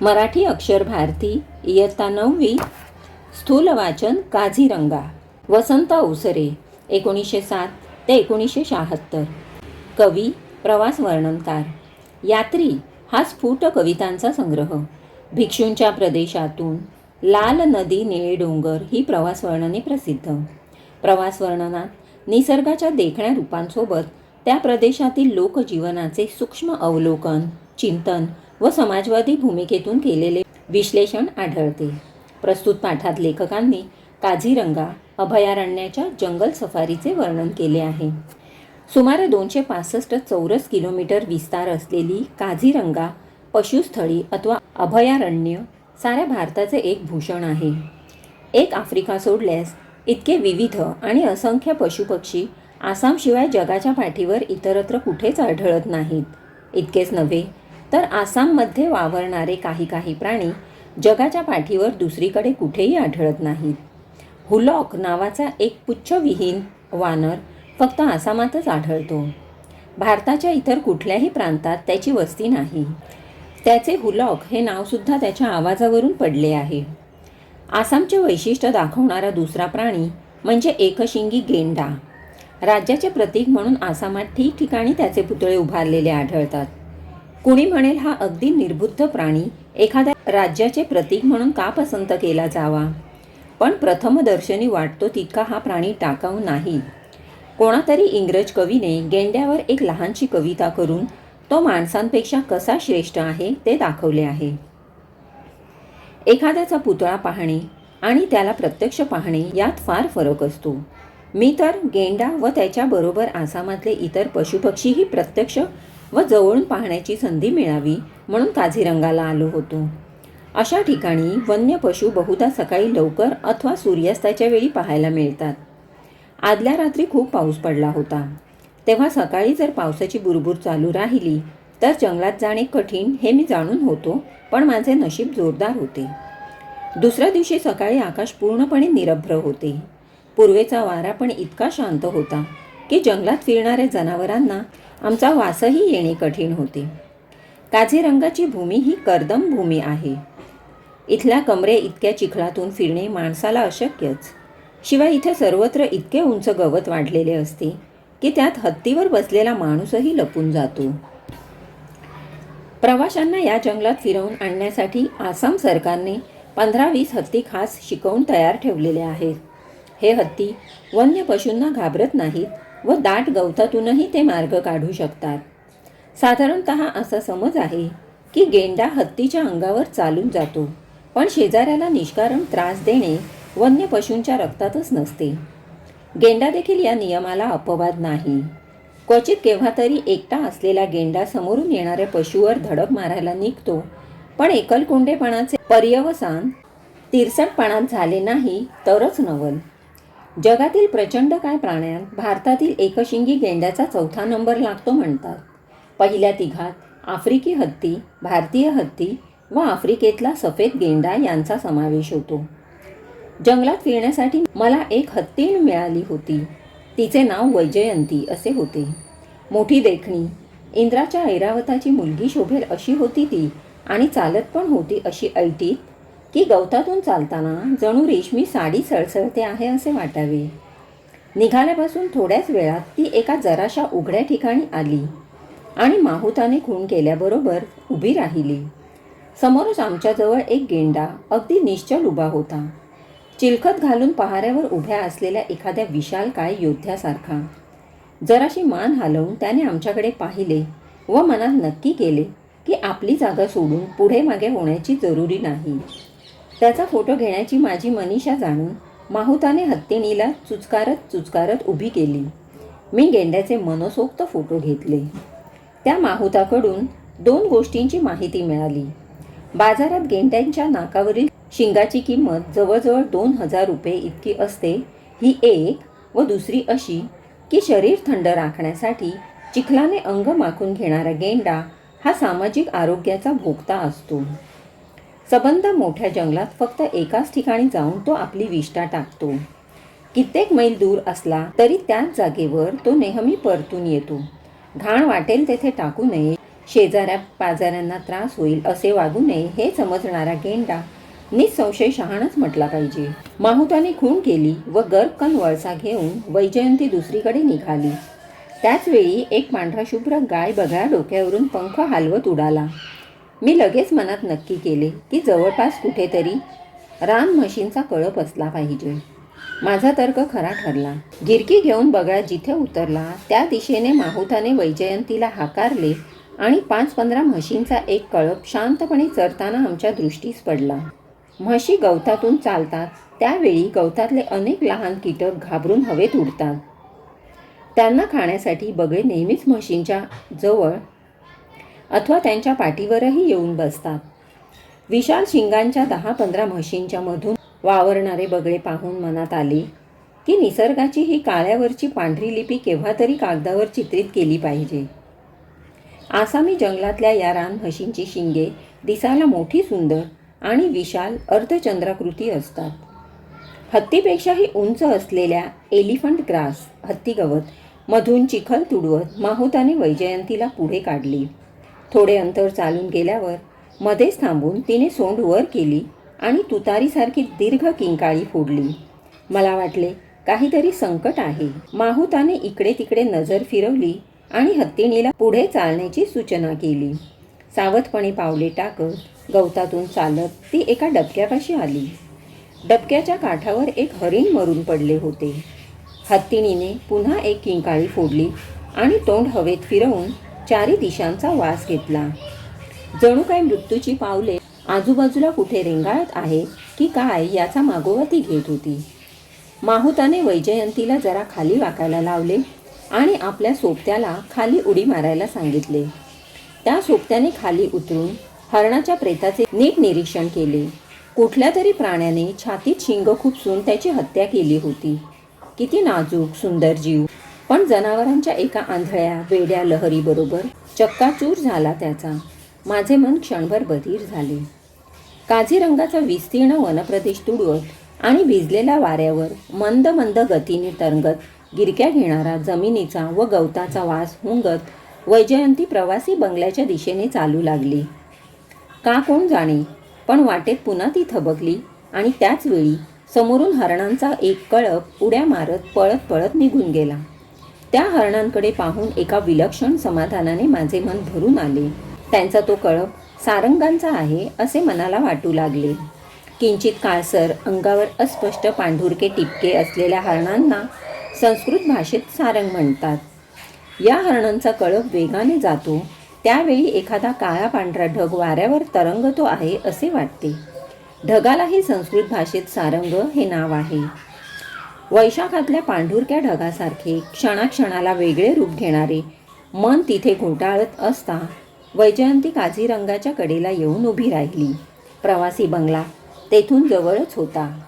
मराठी अक्षर भारती इयत्ता नववी स्थूल वाचन काझीरंगा वसंत अवसरे एकोणीसशे सात ते एकोणीसशे शहात्तर. कवी प्रवास वर्णनकार. यात्री हा स्फुट कवितांचा संग्रह. भिक्षूंच्या प्रदेशातून लाल नदी निळे डोंगर ही प्रवास वर्णने प्रसिद्ध. प्रवास वर्णनात निसर्गाच्या देखण्या रूपांसोबत त्या प्रदेशातील लोकजीवनाचे सूक्ष्म अवलोकन चिंतन व समाजवादी भूमिकेतून केलेले विश्लेषण आढळते. प्रस्तुत पाठात लेखकांनी काझीरंगा अभयारण्याच्या जंगल सफारीचे वर्णन केले आहे. सुमारे दोनशे पासष्ट चौरस किलोमीटर विस्तार असलेली काझीरंगा पशुस्थळी अथवा अभयारण्य साऱ्या भारताचे एक भूषण आहे. एक आफ्रिका सोडल्यास इतके विविध आणि असंख्य पशुपक्षी आसामशिवाय जगाच्या पाठीवर इतरत्र कुठेच आढळत नाहीत. इतकेच नव्हे तर आसाममध्ये वावरणारे काही काही प्राणी जगाच्या पाठीवर दुसरीकडे कुठेही आढळत नाहीत. हुलॉक नावाचा एक पुच्छविहीन वानर फक्त आसामातच आढळतो. भारताच्या इतर कुठल्याही प्रांतात त्याची वस्ती नाही. त्याचे हुलॉक हे नावसुद्धा त्याच्या आवाजावरून पडले आहे. आसामचे वैशिष्ट्य दाखवणारा दुसरा प्राणी म्हणजे एकशिंगी गेंडा. राज्याचे प्रतीक म्हणून आसामात ठिकठिकाणी त्याचे पुतळे उभारलेले आढळतात. कुणी म्हणेल हा अगदी निर्बुद्ध प्राणी एखाद्या राज्याचे प्रतीक म्हणून का पसंत केला जावा? पण प्रथमदर्शनी वाटतो तितका हा प्राणी टाकाऊ नाही. कोणातरी इंग्रज कवीने गेंड्यावर एक लहानशी कविता करून तो माणसांपेक्षा कसा श्रेष्ठ आहे ते दाखवले आहे. एखाद्याचा पुतळा पाहणे आणि त्याला प्रत्यक्ष पाहणे यात फार फरक असतो. मी तर गेंडा व त्याच्याबरोबर आसामातले इतर पशुपक्षीही प्रत्यक्ष व जवळून पाहण्याची संधी मिळावी म्हणून काझीरंगाला आलो होतो. अशा ठिकाणी वन्य पशु बहुधा सकाळी लवकर अथवा सूर्यास्ताच्या वेळी पाहायला मिळतात. आदल्या रात्री खूप पाऊस पडला होता. तेव्हा सकाळी जर पावसाची बुरबुर चालू राहिली तर जंगलात जाणे कठीण हे मी जाणून होतो पण माझे नशीब जोरदार होते. दुसऱ्या दिवशी सकाळी आकाश पूर्णपणे निरभ्र होते. पूर्वेचा वारा पण इतका शांत होता की जंगलात फिरणाऱ्या जनावरांना आमचा वासही येणे कठीण होते. काझीरंगाची भूमी ही कर्दम भूमी आहे. इथल्या कमरे इतक्या चिखलातून फिरणे माणसाला अशक्यच. शिवाय इथे सर्वत्र इतके उंच गवत वाढलेले असते की त्यात हत्तीवर बसलेला माणूसही लपून जातो. प्रवाशांना या जंगलात फिरवून आणण्यासाठी आसाम सरकारने पंधरा वीस हत्ती खास शिकवून तयार ठेवलेले आहेत. हे हत्ती वन्य पशूंना घाबरत नाहीत व दाट गवतातूनही ते मार्ग काढू शकतात. साधारणत असा समज आहे की गेंडा हत्तीच्या अंगावर चालून जातो पण शेजाऱ्याला निष्कारण त्रास देणे वन्य पशूंच्या रक्तातच नसते. गेंडा देखील या नियमाला अपवाद नाही. क्वचित केव्हा तरी एकटा असलेला गेंडा समोरून येणाऱ्या पशुवर धडक मारायला निघतो पण एकलकोंडेपणाचे पर्यवसान तिरसटपणात झाले नाही तरच नवल. जगातील प्रचंड काय प्राण्यात भारतातील एकशिंगी गेंड्याचा चौथा नंबर लागतो म्हणतात. पहिल्या तिघात आफ्रिकी हत्ती भारतीय हत्ती व आफ्रिकेतला सफेद गेंडा यांचा समावेश होतो. जंगलात फिरण्यासाठी मला एक हत्तीण मिळाली होती. तिचे नाव वैजयंती असे होते. मोठी देखणी इंद्राच्या ऐरावताची मुलगी शोभेल अशी होती ती आणि चालत पण होती अशी ऐटीत की गवतातून चालताना जणू रेशमी साडी सळसळते आहे असे वाटावे. निघाल्यापासून थोड्याच वेळात ती एका जराशा उघड्या ठिकाणी आली आणि माहुताने खून केल्याबरोबर उभी राहिली. समोरच आमच्याजवळ एक गेंडा अगदी निश्चल उभा होता. चिलखत घालून पहाऱ्यावर उभ्या असलेल्या एखाद्या विशाल काय योद्ध्यासारखा. जराशी मान हलवून त्याने आमच्याकडे पाहिले व मनात नक्की केले की आपली जागा सोडून पुढे मागे होण्याची जरुरी नाही. त्याचा फोटो घेण्याची माझी मनीषा जाणून माहुताने हत्तीणीला चुचकारत चुचकारत उभी केली. मी गेंड्याचे मनसोक्त फोटो घेतले. त्या माहुताकडून दोन गोष्टींची माहिती मिळाली. बाजारात गेंड्यांच्या नाकावरील शिंगाची किंमत जवळजवळ दोन हजार रुपये इतकी असते ही एक व दुसरी अशी की शरीर थंड राखण्यासाठी चिखलाने अंग माखून घेणारा गेंडा हा सामाजिक आरोग्याचा भोगता असतो. सबंध मोठ्या जंगलात फक्त एकाच ठिकाणी जाऊन तो आपली विष्ठा टाकतो. कित्येक मैल दूर असला तरी त्याच जागेवर तो नेहमी परतून येतो. घाण वाटेल तेथे टाकू नये. शेजाऱ्या पाजाऱ्यांना त्रास होईल असे वागू नये हे समजणारा गेंडा निसंशय शहाणच म्हटला पाहिजे. माहुताने खून केली व गर्भकन वळसा घेऊन वैजयंती दुसरीकडे निघाली. त्याचवेळी एक पांढरा शुभ्र गाय बघा डोक्यावरून पंख हलवत उडाला. मी लगेच मनात नक्की केले की जवळपास कुठेतरी राम म्हशींचा कळप असला पाहिजे. माझा तर्क खरा ठरला. गिरकी घेऊन बगळा जिथे उतरला त्या दिशेने माहुताने वैजयंतीला हाकारले आणि पाच पंधरा म्हशींचा एक कळप शांतपणे चरताना आमच्या दृष्टीस पडला. म्हशी गवतातून चालतात. त्यावेळी गवतातले अनेक लहान कीटक घाबरून हवेत उडतात. त्यांना खाण्यासाठी बगळे नेहमीच म्हशींच्या जवळ अथवा त्यांच्या पाठीवरही येऊन बसतात. विशाल शिंगांच्या दहा पंधरा म्हशींच्या मधून वावरणारे बगळे पाहून मनात आले की निसर्गाची ही काळ्यावरची पांढरी लिपी केव्हा तरी कागदावर चित्रित केली पाहिजे. आसामी जंगलातल्या या रान म्हशींची शिंगे दिसायला मोठी सुंदर आणि विशाल अर्धचंद्राकृती असतात. हत्तीपेक्षाही उंच असलेल्या एलिफंट ग्रास हत्ती गवत मधून चिखल तुडवत माहुताने वैजयंतीला पुढे काढली. थोडे अंतर चालून गेल्यावर मध्येच थांबून तिने सोंड वर केली आणि तुतारीसारखी दीर्घ किंकाळी फोडली. मला वाटले काहीतरी संकट आहे. माहुताने इकडे तिकडे नजर फिरवली आणि हत्तीणीला पुढे चालण्याची सूचना केली. सावधपणे पावले टाकत गवतातून चालत ती एका डबक्यापाशी आली. डबक्याच्या काठावर एक हरिण मरून पडले होते. हत्तीणीने पुन्हा एक किंकाळी फोडली आणि तोंड हवेत फिरवून चारी दिशांचा वास घेतला. जणू काही मृत्यूची पावले आजूबाजूला कुठे रेंगाळत आहे की काय याचा मागोवा ती घेत होती. माहुताने वैजयंतीला जरा खाली वाकायला लावले आणि आपल्या सोबत्याला खाली उडी मारायला सांगितले. त्या सोबत्याने खाली उतरून हरणाच्या प्रेताचे नीट निरीक्षण केले. कुठल्या तरी प्राण्याने छातीत शिंग खुपसून त्याची हत्या केली होती. किती नाजूक सुंदर जीव. पण जनावरांच्या एका आंधळ्या वेड्या लहरीबरोबर चक्काचूर झाला त्याचा. माझे मन क्षणभर बधीर झाले. काझीरंगाचा विस्तीर्ण वनप्रदेश तुडवत आणि भिजलेल्या वाऱ्यावर मंद मंद गतीने तरंगत गिरक्या घेणारा जमिनीचा व गवताचा वास हुंगत वैजयंती प्रवासी बंगल्याच्या दिशेने चालू लागली. का कोण जाणे? पण वाटेत पुन्हा ती थबकली आणि त्याचवेळी समोरून हरणांचा एक कळप उड्या मारत पळत पळत निघून गेला. त्या हरणांकडे पाहून एका विलक्षण समाधानाने माझे मन भरून आले. त्यांचा तो कळप सारंगांचा आहे असे मनाला वाटू लागले. किंचित काळसर अंगावर अस्पष्ट पांढुरके टिपके असलेल्या हरणांना संस्कृत भाषेत सारंग म्हणतात. या हरणांचा कळप वेगाने जातो. त्यावेळी एखादा काळा पांढरा ढग वाऱ्यावर तरंगतो आहे असे वाटते. ढगालाही संस्कृत भाषेत सारंग हे नाव आहे. वैशाखातल्या पांढुरक्या ढगासारखे क्षणाक्षणाला वेगळे रूप घेणारे मन तिथे घोटाळत असता वैजयंती काझीरंगाच्या कडेला येऊन उभी राहिली. प्रवासी बंगला तेथून जवळच होता.